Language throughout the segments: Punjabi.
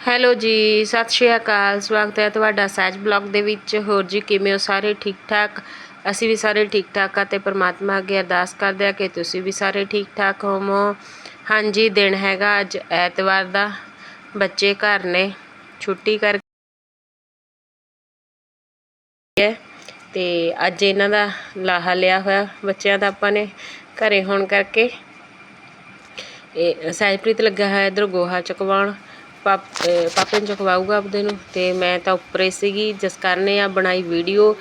ਹੈਲੋ ਜੀ, ਸਤਿ ਸ਼੍ਰੀ ਅਕਾਲ। ਸਵਾਗਤ ਹੈ ਤੁਹਾਡਾ ਸਹਿਜ ਬਲੌਗ ਦੇ ਵਿੱਚ। ਹੋਰ ਜੀ, ਕਿਵੇਂ ਹੋ ਸਾਰੇ ਠੀਕ ਠਾਕ ਅਸੀਂ ਵੀ ਸਾਰੇ ਠੀਕ ਠਾਕ ਆ ਤੇ ਪ੍ਰਮਾਤਮਾ ਅੱਗੇ ਅਰਦਾਸ ਕਰਦੇ ਆ ਕਿ ਤੁਸੀਂ ਵੀ ਸਾਰੇ ਠੀਕ ਠਾਕ ਹੋਵੋ। ਹਾਂਜੀ, ਦਿਨ ਹੈਗਾ ਅੱਜ ਐਤਵਾਰ ਦਾ। ਬੱਚੇ ਘਰ ਨੇ, ਛੁੱਟੀ ਕਰਕੇ ਤੇ ਅੱਜ ਇਹਨਾਂ ਦਾ ਲਾਹਾ ਲਿਆ ਹੋਇਆ ਬੱਚਿਆਂ ਦਾ ਆਪਾਂ ਨੇ ਘਰੇ ਹੋਣ ਕਰਕੇ। ਇਹ ਸਹਿਜਪ੍ਰੀਤ ਲੱਗਾ ਹੋਇਆ ਇਧਰ ਗੋਹਾ ਚਕਵਾਉਣ। ਪਾਪ ਪਾਪੇ ਨੂੰ ਚਕਵਾਊਗਾ ਆਪਦੇ ਨੂੰ ਤੇ ਮੈਂ ਤਾਂ ਉੱਪਰੇ ਸੀਗੀ, ਜਿਸ ਕਰਨੇ ਆ ਬਣਾਈ ਵੀਡੀਓ।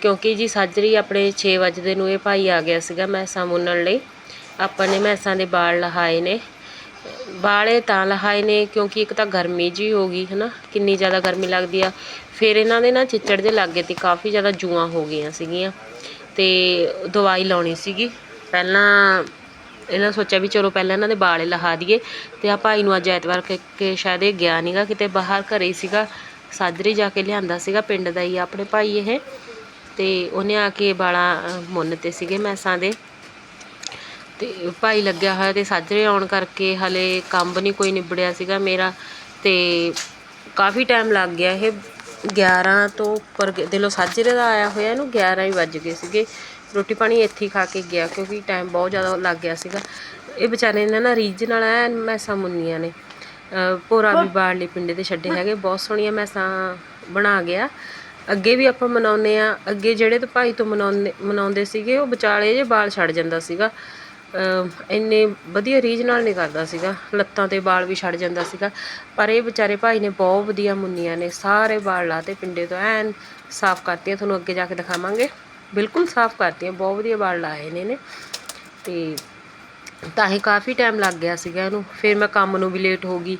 ਕਿਉਂਕਿ ਜੀ ਸਾਜਰੀ ਆਪਣੇ 6 ਵਜੇ ਨੂੰ, ਇਹ ਭਾਈ ਆ ਗਿਆ ਸੀਗਾ ਮੈਸਾਂ ਮੁੰਨਣ ਲਈ। ਆਪਾਂ ਨੇ ਮੈਸਾਂ ਦੇ ਬਾਲ ਲਹਾਏ ਨੇ। ਬਾਲੇ ਤਾਂ ਲਹਾਏ ਨੇ ਕਿਉਂਕਿ ਇੱਕ ਤਾਂ ਗਰਮੀ ਜੀ ਹੋ ਗਈ, ਹਨਾ? ਕਿੰਨੀ ਜ਼ਿਆਦਾ ਗਰਮੀ ਲੱਗਦੀ ਆ। ਫਿਰ ਇਹਨਾਂ ਦੇ ਨਾ ਚਿੱਚੜ ਦੇ ਲੱਗੇ ਤੇ ਕਾਫੀ ਜ਼ਿਆਦਾ ਜੂਆਂ ਹੋ ਗਈਆਂ ਸੀਗੀਆਂ। ਤੇ ਦਵਾਈ ਲਾਉਣੀ ਸੀਗੀ। ਪਹਿਲਾਂ ਇਹਨਾਂ ਸੋਚਿਆ ਵੀ ਚਲੋ ਪਹਿਲਾਂ ਇਹਨਾਂ ਦੇ ਬਾਲੇ ਲਹਾ ਦਈਏ ਤੇ ਆ ਭਾਈ ਨੂੰ ਅੱਜ ਐਤਵਾਰ ਕਿ ਸ਼ਾਇਦ ਇਹ ਗਿਆ ਨਹੀਂਗਾ ਕਿਤੇ ਬਾਹਰ ਘਰੇ ਹੀ ਸੀਗਾ, ਸਾਜਰੀ ਜਾ ਕੇ ਲਿਆਂਦਾ ਸੀਗਾ ਪਿੰਡ ਦਾ ਹੀ ਆਪਣੇ ਭਾਈ ਇਹ। ਤੇ ਉਹਨੇ ਆ ਕੇ ਬਾਲਾ ਮੁੰਨ ਤੇ ਸੀਗੇ ਮੈਸਾਂ ਦੇ। ਤੇ ਭਾਈ ਲੱਗਿਆ ਹੋਇਆ ਤੇ ਸਾਜਰੇ ਆਉਣ ਕਰਕੇ ਹਲੇ ਕੰਮ ਨਹੀਂ ਕੋਈ ਨਿਬੜਿਆ ਸੀਗਾ ਮੇਰਾ ਤੇ ਕਾਫੀ ਟਾਈਮ ਲੱਗ ਗਿਆ ਇਹ। 11 ਤੋਂ ਉੱਪਰ ਗ- ਦਿਲੋਂ ਸਾਜਰੇ ਦਾ ਆਇਆ ਹੋਇਆ, ਇਹਨੂੰ 11 ਹੀ ਵੱਜ ਗਏ ਸੀਗੇ। ਰੋਟੀ ਪਾਣੀ ਇੱਥੇ ਹੀ ਖਾ ਕੇ ਗਿਆ ਕਿਉਂਕਿ ਟਾਈਮ ਬਹੁਤ ਜ਼ਿਆਦਾ ਲੱਗ ਗਿਆ ਸੀਗਾ। ਇਹ ਵਿਚਾਰੇ ਨੇ ਨਾ ਰੀਝ ਨਾਲ ਐ ਮੈਸਾਂ ਮੁੰਨੀਆਂ ਨੇ। ਭੋਰਾ ਵੀ ਬਾੜ ਲਈ ਪਿੰਡੇ ਤੇ ਛੱਡੇ ਹੈਗੇ, ਬਹੁਤ ਸੋਹਣੀਆਂ ਮੈਸਾਂ ਬਣਾ ਗਿਆ। ਅੱਗੇ ਵੀ ਆਪਾਂ ਮਨਾਉਂਦੇ ਆ ਅੱਗੇ ਜਿਹੜੇ ਤੇ ਭਾਈ ਤੋਂ ਮਨਾਉਂਦੇ ਮਨਾਉਂਦੇ ਸੀਗੇ, ਉਹ ਵਿਚਾਲੇ ਜੇ ਬਾਲ ਛੱਡ ਜਾਂਦਾ ਸੀਗਾ। ਇੰਨੇ ਵਧੀਆ ਰੀਝ ਨਾਲ ਨਹੀਂ ਕਰਦਾ ਸੀਗਾ, ਲੱਤਾਂ ਤੇ ਬਾਲ ਵੀ ਛੱਡ ਜਾਂਦਾ ਸੀਗਾ। ਪਰ ਇਹ ਵਿਚਾਰੇ ਭਾਈ ਨੇ ਬਹੁਤ ਵਧੀਆ ਮੁੰਨੀਆਂ ਨੇ, ਸਾਰੇ ਵਾਲ ਲਾਤੇ ਪਿੰਡੇ ਤੋਂ, ਐਨ ਸਾਫ਼ ਕਰਤੀਆਂ, ਤੁਹਾਨੂੰ ਅੱਗੇ ਜਾ ਕੇ ਦਿਖਾਵਾਂਗੇ। ਬਿਲਕੁਲ ਸਾਫ਼ ਕਰਤੀਆਂ, ਬਹੁਤ ਵਧੀਆ ਵਾਲ ਲਾਏ ਨੇ ਨੇ ਤੇ ਤਾਂ ਹੀ ਕਾਫੀ ਟਾਈਮ ਲੱਗ ਗਿਆ ਸੀਗਾ ਇਹਨੂੰ। ਫਿਰ ਮੈਂ ਕੰਮ ਨੂੰ ਵੀ ਲੇਟ ਹੋ ਗਈ।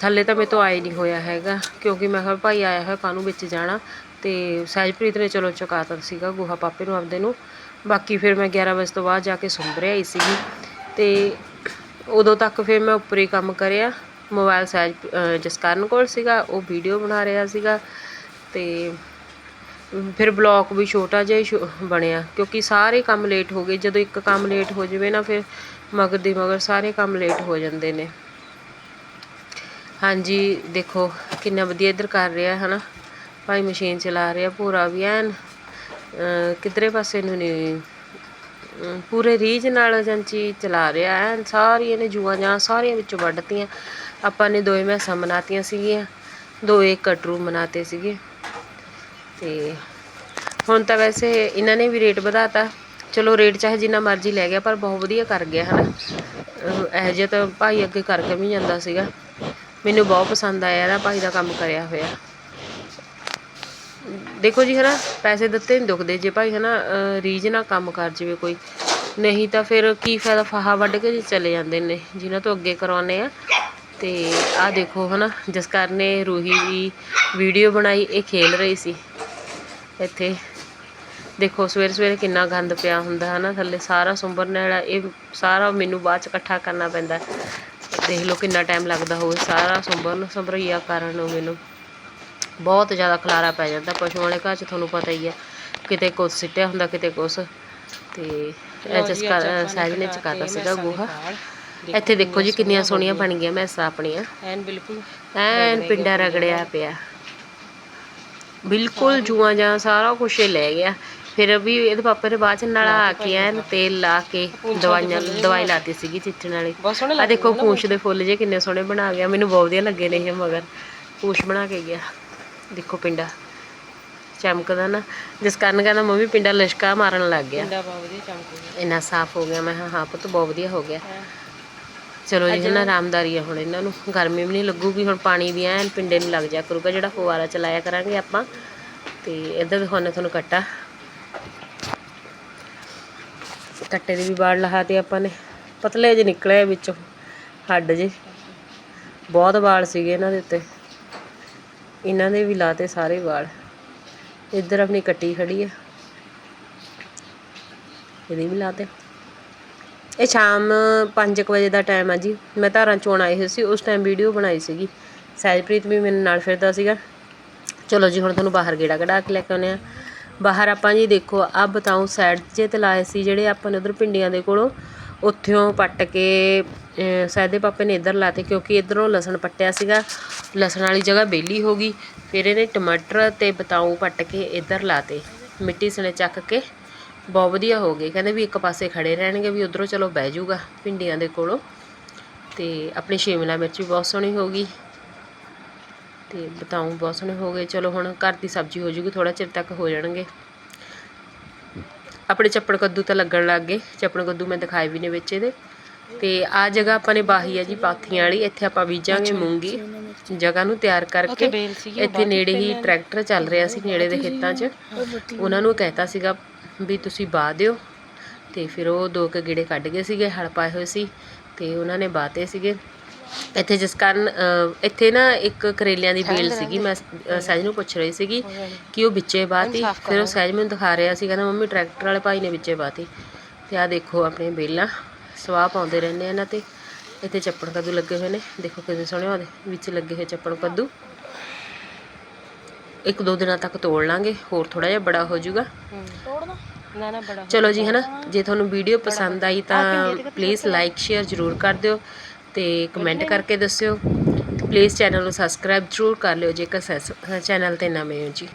ਥੱਲੇ ਤਾਂ ਮੇਰੇ ਤੋਂ ਆਏ ਨਹੀਂ ਹੋਇਆ ਹੈਗਾ, ਕਿਉਂਕਿ ਮੈਂ ਕਿਹਾ ਭਾਈ ਆਇਆ ਹੋਇਆ ਕਾਹਨੂੰ ਵਿੱਚ ਜਾਣਾ? ਤੇ ਸਹਿਜਪ੍ਰੀਤ ਨੇ ਚਲੋ ਚੁਕਾਤਾ ਸੀਗਾ ਗੋਹਾ ਪਾਪੇ ਨੂੰ ਆਪਦੇ ਨੂੰ। ਬਾਕੀ ਫਿਰ ਮੈਂ 11 ਵਜੇ ਤੋਂ ਬਾਅਦ ਜਾ ਕੇ ਸੁੰਭ ਰਹੀ ਸੀਗੀ। ਤੇ ਉਦੋਂ ਤੱਕ ਫਿਰ ਮੈਂ ਉੱਪਰ ਹੀ ਕੰਮ ਕਰਿਆ। ਮੋਬਾਈਲ ਸਹਿਜ ਜਸਕਰਨ ਕੋਲ ਸੀਗਾ, ਉਹ ਵੀਡੀਓ ਬਣਾ ਰਿਹਾ ਸੀਗਾ। ਤੇ ਫਿਰ ਬਲੋਕ ਵੀ ਛੋਟਾ ਜਿਹਾ ਹੀ ਸ਼ੁ- ਬਣਿਆ, ਕਿਉਂਕਿ ਸਾਰੇ ਕੰਮ ਲੇਟ ਹੋ ਗਏ, ਜਦੋਂ ਇੱਕ ਕੰਮ ਲੇਟ ਹੋ ਜਾਵੇ ਨਾ ਫਿਰ ਮਗਰ ਦੀ ਮਗਰ ਸਾਰੇ ਕੰਮ ਲੇਟ ਹੋ ਜਾਂਦੇ ਨੇ। ਹਾਂਜੀ, ਦੇਖੋ ਕਿੰਨਾ ਵਧੀਆ ਇੱਧਰ ਕਰ ਰਿਹਾ, ਹਨਾ? ਭਾਈ ਮਸ਼ੀਨ ਚਲਾ ਰਿਹਾ ਪੂਰਾ ਵੀ ਐਨ। ਅਹ ਕਿਧਰੇ ਪਾਸੇ ਨੂੰ ਨਹੀਂ ਪੂਰੇ ਰੀਝ ਨਾਲ ਏਜੰਸੀ ਚਲਾ ਰਿਹਾ ਐਨ। ਸਾਰੀਆਂ ਨੇ ਜੂਆਂ ਜਾਂ ਸਾਰੀਆਂ ਵਿੱਚੋਂ ਵੱਢਤੀਆਂ। ਆਪਾਂ ਨੇ ਦੋਏ ਮੈਸਾਂ ਮਨਾਤੀਆਂ ਸੀਗੀਆਂ ਦੋਏ ਕਟਰੂ ਮਨਾਤੇ ਸੀਗੇ। ਤੇ ਹੁਣ ਤਾਂ ਵੈਸੇ ਇਹਨਾਂ ਨੇ ਵੀ ਰੇਟ ਵਧਾਤਾ। ਚਲੋ ਰੇਟ ਚਾਹੇ ਜਿੰਨਾ ਮਰਜ਼ੀ ਲੈ ਗਿਆ, ਪਰ ਬਹੁਤ ਵਧੀਆ ਕਰ ਗਿਆ, ਹਨਾ। ਅਹ ਇਹੋ ਜਿਹਾ ਤਾਂ ਭਾਈ ਅੱਗੇ ਕਰਕੇ ਵੀ ਜਾਂਦਾ ਸੀਗਾ। ਮੈਨੂੰ ਬਹੁਤ ਪਸੰਦ ਆਇਆ ਇਹਦਾ, ਭਾਈ ਦਾ ਕੰਮ ਕਰਿਆ ਹੋਇਆ। ਦੇਖੋ ਜੀ, ਹਨਾ, ਪੈਸੇ ਦਿੱਤੇ ਨਹੀਂ ਦੁਖਦੇ। ਜੇ ਭਾਈ, ਹਨਾ, ਅਹ ਰੀਝ ਨਾਲ ਕੰਮ ਕਰ ਜਾਵੇ ਕੋਈ, ਨਹੀਂ ਤਾਂ ਫਿਰ ਕੀ ਫਾਇਦਾ? ਫਾਹਾ ਵੱਢ ਕੇ ਜੀ ਚਲੇ ਜਾਂਦੇ ਨੇ, ਜਿਨ੍ਹਾਂ ਤੋਂ ਅੱਗੇ ਕਰਵਾਉਂਦੇ ਆ। ਤੇ ਆਹ ਦੇਖੋ, ਹਨਾ ਜਸਕਰ ਨੇ ਰੂਹੀ ਦੀ ਵੀਡੀਓ ਬਣਾਈ, ਇਹ ਖੇਲ ਰਹੀ ਸੀ। ਇੱਥੇ। ਦੇਖੋ ਸਵੇਰੇ ਸਵੇਰੇ ਕਿੰਨਾ ਗੰਦ ਪਿਆ ਹੁੰਦਾ ਹਨਾ? ਥੱਲੇ ਸਾਰਾ ਸੁੰਬਰਨ ਵਾਲਾ ਇਹ ਸਾਰਾ ਮੈਨੂੰ ਬਾਅਦ ਚ ਇਕੱਠਾ ਕਰਨਾ ਪੈਂਦਾ। ਦੇਖ ਲਓ ਕਿੰਨਾ ਟਾਈਮ ਲੱਗਦਾ ਹੋਵੇ ਸਾਰਾ ਸੁੰਬਰਨ ਸੰਭਰਈਆ ਕਰਨ ਨੂੰ ਮੈਨੂੰ। ਬਹੁਤ ਜ਼ਿਆਦਾ ਖਲਾਰਾ ਪੈ ਜਾਂਦਾ ਪਸ਼ੂਆਂ ਵਾਲੇ ਘਰ 'ਚ ਤੁਹਾਨੂੰ ਪਤਾ ਹੀ ਹੈ ਕਿਤੇ ਕੁਛ ਸਿੱਟਿਆ ਹੁੰਦਾ ਕਿਤੇ ਕੁਛ। ਤੇ ਇਹ ਜਿਸ ਕਰ ਸਹਿਜ ਨੇ ਚਕਾਤਾ ਸੀਗਾ ਗੋਹਾ। ਇੱਥੇ ਦੇਖੋ ਜੀ ਕਿੰਨੀਆਂ ਸੋਹਣੀਆਂ ਬਣ ਗਈਆਂ ਮੈਸਾਂ ਆਪਣੀਆਂ। ਐਨ ਬਿਲਕੁਲ ਐਨ ਪਿੰਡਾ ਰਗੜਿਆ ਪਿਆ। ਬਿਲਕੁਲ ਜੂਆਂ ਜਾਂ ਸਾਰਾ ਕੁਛ ਹੀ ਲੈ ਗਿਆ। ਫਿਰ ਵੀ ਇਹਦੇ ਪਾਪੇ ਨੇ ਬਾਅਦ ਚ ਨਲਾ ਕੇ ਐਨ ਤੇਲ ਲਾ ਕੇ ਦਵਾਈਆਂ ਦਵਾਈ ਲਾਤੀ ਸੀਗੀ ਚਿੱਚਣ ਵਾਲੀ। ਆ ਦੇਖੋ ਪੂੰਛ ਦੇ ਫੁੱਲ ਜੇ ਕਿੰਨੇ ਸੋਹਣੇ ਬਣਾ ਗਿਆ। ਮੈਨੂੰ ਬਹੁਤ ਵਧੀਆ ਲੱਗੇ ਨੇ ਇਹ ਮਗਰ। ਪੂੰਛ ਬਣਾ ਕੇ ਗਿਆ। ਦੇਖੋ ਪਿੰਡਾ। ਚਮਕਦਾ ਨਾ। ਜਿਸ ਕਾਰਨ ਕਹਿੰਦਾ ਮੰਮੀ ਪਿੰਡਾ ਲਿਸ਼ਕਾ ਮਾਰਨ ਲੱਗ ਗਿਆ। ਪਿੰਡਾ ਬਹੁਤ ਵਧੀਆ ਚਮਕੂਗਾ ਇੰਨਾ ਸਾਫ਼ ਹੋ ਗਿਆ। ਮੈਂ ਕਿਹਾ ਹਾਂ ਪੁੱਤ ਬਹੁਤ ਵਧੀਆ ਹੋ ਗਿਆ। ਚਲੋ ਜੀ ਨਾ ਆਰਾਮਦਾਰੀ ਆ ਹੁਣ ਇਹਨਾਂ ਨੂੰ। ਗਰਮੀ ਵੀ ਨਹੀਂ ਲੱਗੂਗੀ ਹੁਣ ਪਾਣੀ ਵੀ ਐਨ ਪਿੰਡੇ ਨੂੰ ਲੱਗ ਜਾ ਕਰੂਗਾ ਜਿਹੜਾ ਫੁਆਰਾ ਚਲਾਇਆ ਕਰਾਂਗੇ ਆਪਾਂ। ਤੇ ਇੱਧਰ ਦਿਖਾਉਣੇ ਤੁਹਾਨੂੰ ਕੱਟਾ। ਕੱਟੇ ਦੀ ਵੀ ਬਾੜ ਲਹਾਤੇ ਆਪਾਂ ਨੇ। ਪਤਲੇ ਜਿਹੇ ਨਿਕਲੇ ਵਿੱਚੋਂ ਹੱਡ ਜੇ ਬਹੁਤ ਵਾਲ ਸੀਗੇ ਇਹਨਾਂ ਦੇ ਉੱਤੇ। ਇਹਨਾਂ ਦੇ ਵੀ ਲਾਤੇ ਸਾਰੇ ਵਾਲ। ਇੱਧਰ ਆਪਣੀ ਕੱਟੀ ਖੜੀ ਆ। ਇਹਦੇ ਵੀ ਲਾਤੇ। ਇਹ ਸ਼ਾਮ 5 ਵਜੇ ਦਾ ਟਾਈਮ ਆ ਜੀ। ਮੈਂ ਧਾਰਾਂ ਚੋਣ ਆਏ ਹੋਏ ਸੀ, ਉਸ ਟਾਈਮ ਵੀਡੀਓ ਬਣਾਈ ਸੀਗੀ। ਸਹਿਜਪ੍ਰੀਤ ਵੀ ਮੇਰੇ ਨਾਲ ਫਿਰਦਾ ਸੀਗਾ। ਚਲੋ ਜੀ, ਹੁਣ ਤੁਹਾਨੂੰ ਬਾਹਰ ਗੇੜਾ ਕਢਾ ਕੇ ਲੈ ਕੇ ਆਉਂਦੇ ਆ ਬਾਹਰ ਆਪਾਂ ਜੀ ਦੇਖੋ ਆ ਬਤਾਉ ਸਾਈਡ 'ਚ ਤੇ ਲਾਏ ਸੀ ਜਿਹੜੇ ਆਪਾਂ ਨੇ ਉਧਰ ਪਿੰਡੀਆਂ ਦੇ ਕੋਲੋਂ ਉੱਥੋਂ ਪੱਟ ਕੇ, ਅਹ, ਸਹਿਦੇ ਪਾਪੇ ਨੇ ਇੱਧਰ ਲਾਤੇ ਕਿਉਂਕਿ ਇੱਧਰੋਂ ਲਸਣ ਪੱਟਿਆ ਸੀਗਾ। ਲਸਣ ਵਾਲੀ ਜਗ੍ਹਾ ਵਿਹਲੀ ਹੋ ਗਈ। ਫਿਰ ਇਹਨੇ ਟਮਾਟਰ ਤੇ ਬਤਾਊ ਪੱਟ ਕੇ ਇੱਧਰ ਲਾਤੇ। ਮਿੱਟੀ ਸਣੇ ਚੱਕ ਕੇ ਬਹੁਤ ਵਧੀਆ ਹੋ ਗਏ। ਕਹਿੰਦੇ ਵੀ ਇੱਕ ਪਾਸੇ ਖੜੇ ਰਹਿਣਗੇ ਵੀ ਉਧਰੋਂ ਚਲੋ ਬਹਿ ਜਾਊਗਾ ਭਿੰਡੀਆਂ ਦੇ ਕੋਲੋਂ। ਤੇ ਆਪਣੀ ਸ਼ਿਮਲਾ ਮਿਰਚ ਵੀ ਬਹੁਤ ਸੋਹਣੀ ਹੋ ਗਈ। ਤੇ ਬਤਾਊ ਬਹੁਤ ਸੋਹਣੇ ਹੋ ਗਏ। ਚਲੋ ਹੁਣ ਘਰ ਦੀ ਸਬਜ਼ੀ ਹੋ ਜੂਗੀ ਥੋੜਾ ਚਿਰ ਤੱਕ ਹੋ ਜਾਣਗੇ। ਆਪਣੇ ਚੱਪੜ ਕੱਦੂ ਤਾਂ ਲੱਗਣ ਲੱਗ ਗਏ। ਚੱਪੜ ਕੱਦੂ ਮੈਂ ਦਿਖਾਏ ਵੀ ਨੇ ਵਿੱਚ ਇਹਦੇ। ਤੇ ਆ ਜਗ੍ਹਾ ਆਪਾਂ ਨੇ ਬਾਹੀ ਆ ਜੀ ਪਾਥੀਆਂ ਵਾਲੀ। ਇੱਥੇ ਆਪਾਂ ਬੀਜਾਂਗੇ ਮੂੰਗੀ। ਜਗ੍ਹਾ ਨੂੰ ਤਿਆਰ ਕਰਕੇ ਇੱਥੇ ਨੇੜੇ ਹੀ ਟਰੈਕਟਰ ਚੱਲ ਰਿਹਾ ਸੀ ਨੇੜੇ ਦੇ ਖੇਤਾਂ 'ਚ। ਉਹਨਾਂ ਨੂੰ ਕਹਿਤਾ ਸੀਗਾ ਵੀ ਤੁਸੀਂ ਬਾਹ ਦਿਓ। ਤੇ ਫਿਰ ਉਹ ਦੋ ਕੁ ਗੇੜੇ ਕੱਢ ਗਏ ਸੀਗੇ ਹਲ ਪਾਏ ਹੋਏ ਸੀ ਤੇ ਉਹਨਾਂ ਨੇ ਬਾਤੇ ਸੀਗੇ। ਇੱਥੇ ਜਿਸ ਕਾਰਨ ਇੱਥੇ ਨਾ ਇੱਕ ਕਰੇਲਿਆਂ ਦੀ ਬੇਲ ਸੀਗੀ ਮੈਂ ਸਹਿਜ ਨੂੰ ਪੁੱਛ ਰਹੀ ਸੀਗੀ ਕਿ ਉਹ ਵਿੱਚੇ ਬਾਤੀ ਫਿਰ ਉਹ ਸਹਿਜ ਮੈਨੂੰ ਦਿਖਾ ਰਿਹਾ ਸੀ ਕਹਿੰਦਾ ਮੰਮੀ ਟਰੈਕਟਰ ਵਾਲੇ ਭਾਈ ਨੇ ਵਿੱਚੇ ਬਾਤੀ ਤੇ। ਆ ਦੇਖੋ ਆਪਣੇ ਬੇਲਾਂ ਸਵਾਹ ਪਾਉਂਦੇ ਰਹਿੰਦੇ ਇਹਨਾਂ ਤੇ। ਇੱਥੇ ਚੱਪਣ ਕੱਦੂ ਲੱਗੇ ਹੋਏ ਨੇ। ਦੇਖੋ ਕਿੰਨੇ ਸੋਹਣੇ ਉਹਦੇ ਵਿੱਚ ਲੱਗੇ ਹੋਏ ਚੱਪਣ ਕੱਦੂ। ਇੱਕ ਦੋ ਦਿਨਾਂ ਤੱਕ ਤੋੜ ਲਾਂਗੇ ਹੋਰ ਥੋੜਾ ਜਿਹਾ ਬੜਾ ਹੋ ਜਾਊਗਾ। ਨਾ ਨਾ ਬੜਾ ਚਲੋ ਜੀ ਹਨਾ ਜੇ ਤੁਹਾਨੂੰ ਵੀਡੀਓ ਪਸੰਦ ਆਈ ਤਾਂ ਪਲੀਜ਼ ਲਾਈਕ ਸ਼ੇਅਰ ਜ਼ਰੂਰ ਕਰ ਦਿਓ ਤੇ ਕਮੈਂਟ ਕਰਕੇ ਦੱਸਿਓ। ਪਲੀਜ਼ ਚੈਨਲ ਨੂੰ ਸਬਸਕ੍ਰਾਈਬ ਜ਼ਰੂਰ ਕਰ ਲਿਓ ਜੇਕਰ ਚੈਨਲ ਤੇ ਨਵੇਂ ਹੋ ਜੀ।